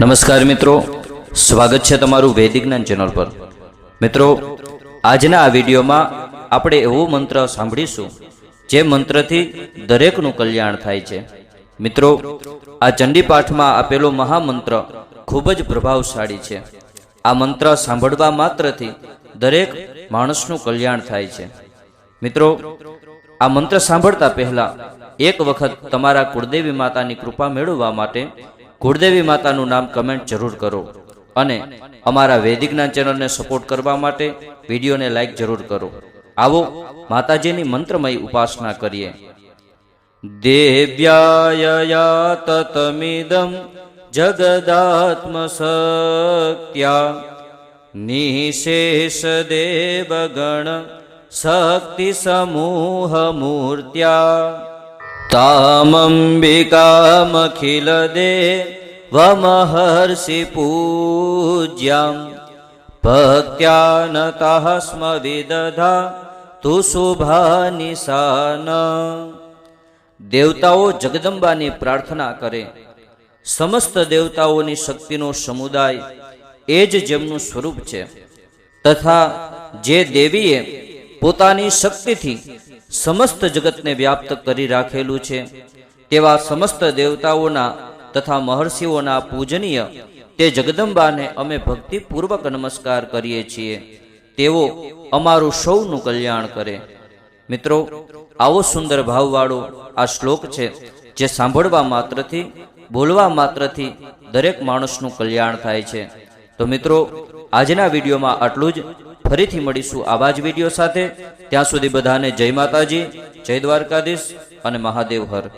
નમસ્કાર મિત્રો, સ્વાગત છે તમારું વૈદિક જ્ઞાન ચેનલ પર. મિત્રો, આજના આ વિડીયોમાં આપણે એવો મંત્ર સાંભળીશું, જે મંત્રથી દરેકનું કલ્યાણ થાય છે. મિત્રો, આ ચંડી પાઠમાં આપેલો મહામંત્ર ખૂબ જ પ્રભાવશાળી છે. આ મંત્ર સાંભળવા માત્રથી દરેક માણસનું કલ્યાણ થાય છે. મિત્રો, આ મંત્ર સાંભળતા પહેલા એક વખત તમારા કુળદેવી માતાની કૃપા મેળવવા માટે કુળદેવી માતાનું નામ કમેન્ટ જરૂર કરો અને અમારા વૈદિક જ્ઞાન ચેનલને સપોર્ટ કરવા માટે વિડીયોને લાઈક જરૂર કરો. આવો માતાજીની મંત્રમય ઉપાસના કરીએ. દેવ્યાય તતમિદમ જગદાત્મ સત્યા નિશેષ દેવગણ શક્તિ સમૂહ મૂર્ત્યા તામંબિકામખિલ દેવમહર્ષિ પૂજ્યામ ભક્ત્યાનતઃ સ્મ વિદધા તુ શુભાનિશાન દેવતાઓ જગદંબાની પ્રાર્થના કરે સમસ્ત દેવતાઓની શક્તિનો સમુદાય એ જ જેમનું સ્વરૂપ છે તથા જે દેવીએ પોતાની શક્તિથી સમસ્ત જગતને વ્યાપ્ત કરી રાખેલું છે. તેવા સમસ્ત દેવતાઓના તથા મહર્ષિઓના પૂજનીય તે જગદંબાને અમે ભક્તિપૂર્વક નમસ્કાર કરીએ છીએ. તેઓ અમારું સૌનું કલ્યાણ કરે. મિત્રો, આવો સુંદર ભાવવાળો આ શ્લોક છે જે સાંભળવા માત્રથી, બોલવા માત્રથી દરેક માણસનું કલ્યાણ થાય છે. તો મિત્રો, આજના વિડીયોમાં આટલું જ. ફરીથી મળીશું આવા જ વીડિયો સાથે. ત્યાં સુધી બધાને જય માતાજી, જય દ્વારકાધીશ અને મહાદેવ હર.